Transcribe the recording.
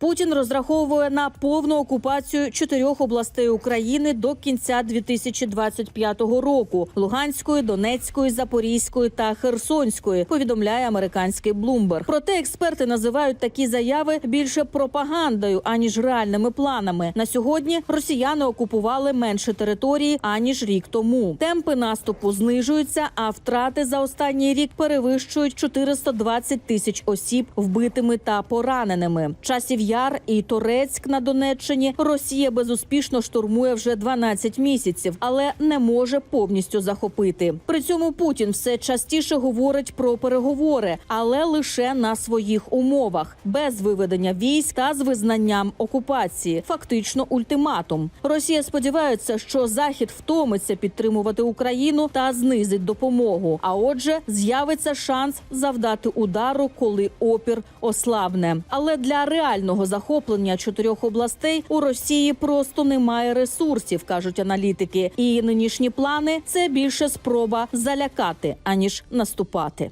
Путін розраховує на повну окупацію чотирьох областей України до кінця 2025 року: Луганської, Донецької, Запорізької та Херсонської. Повідомляє американський Bloomberg. Проте експерти називають такі заяви більше пропагандою аніж реальними планами. На сьогодні росіяни окупували менше території аніж рік тому. Темпи наступу знижуються, а втрати за останній рік перевищують 420 тисяч осіб вбитими та пораненими. Часів Яр і Торецьк на Донеччині Росія безуспішно штурмує вже 12 місяців, але не може повністю захопити. При цьому Путін все частіше говорить про переговори, але лише на своїх умовах, без виведення військ та з визнанням окупації. Фактично ультиматум. Росія сподівається, що Захід втомиться підтримувати Україну та знизить допомогу. А отже, з'явиться шанс завдати удару, коли опір ослабне. Але для реального захоплення чотирьох областей у Росії просто немає ресурсів, кажуть аналітики. І нинішні плани це більше спроба залякати аніж наступати.